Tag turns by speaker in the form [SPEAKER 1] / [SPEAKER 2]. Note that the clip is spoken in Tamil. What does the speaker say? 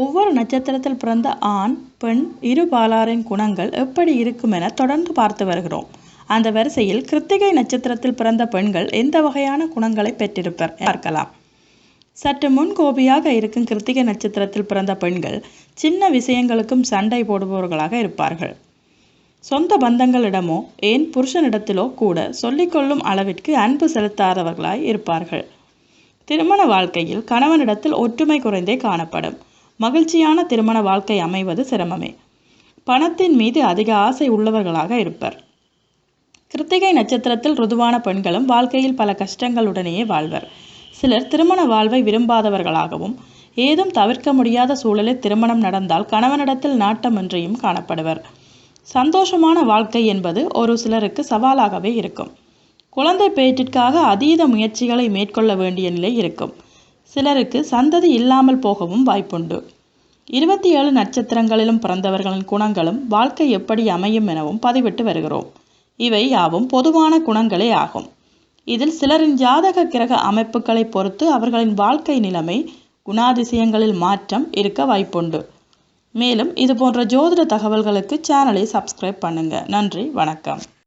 [SPEAKER 1] ஒவ்வொரு நட்சத்திரத்தில் பிறந்த ஆண் பெண் இரு பாலாரின் குணங்கள் எப்படி இருக்கும் என தொடர்ந்து பார்த்து வருகிறோம். அந்த வரிசையில் கிருத்திகை நட்சத்திரத்தில் பிறந்த பெண்கள் எந்த வகையான குணங்களை பெற்றிருப்பர் பார்க்கலாம். சற்று முன்கோபியாக இருக்கும் கிருத்திகை நட்சத்திரத்தில் பிறந்த பெண்கள் சின்ன விஷயங்களுக்கும் சண்டை போடுபவர்களாக இருப்பார்கள். சொந்த பந்தங்களிடமோ ஏன் புருஷனிடத்திலோ கூட சொல்லிக்கொள்ளும் அளவிற்கு அன்பு செலுத்தாதவர்களாய் இருப்பார்கள். திருமண வாழ்க்கையில் கணவனிடத்தில் ஒற்றுமை குறைந்தே காணப்படும். மகிழ்ச்சியான திருமண வாழ்க்கை அமைவது சிரமமே. பணத்தின் மீது அதிக ஆசை உள்ளவர்களாக இருப்பர். கிருத்திகை நட்சத்திரத்தில் ருதுவான பெண்களும் வாழ்க்கையில் பல கஷ்டங்களுடனேயே வாழ்வர். சிலர் திருமண வாழ்வை விரும்பாதவர்களாகவும் ஏதும் தவிர்க்க முடியாத சூழலில் திருமணம் நடந்தால் கணவனிடத்தில் நாட்டமின்றியும் காணப்படுவர். சந்தோஷமான வாழ்க்கை என்பது ஒரு சிலருக்கு சவாலாகவே இருக்கும். குழந்தை பேற்றிற்காக அதீத முயற்சிகளை மேற்கொள்ள வேண்டிய நிலை இருக்கும். சிலருக்கு சந்ததி இல்லாமல் போகவும் வாய்ப்புண்டு. இருபத்தி ஏழு நட்சத்திரங்களிலும் பிறந்தவர்களின் குணங்களும் வாழ்க்கை எப்படி அமையும் எனவும் பதிவிட்டு வருகிறோம். இவை யாவும் பொதுவான குணங்களே ஆகும். இதில் சிலரின் ஜாதக கிரக அமைப்புகளை பொறுத்து அவர்களின் வாழ்க்கை நிலைமை குணாதிசயங்களில் மாற்றம் இருக்க வாய்ப்புண்டு. மேலும் இது போன்ற ஜோதிட தகவல்களுக்கு சேனலை சப்ஸ்கிரைப் பண்ணுங்க. நன்றி வணக்கம்.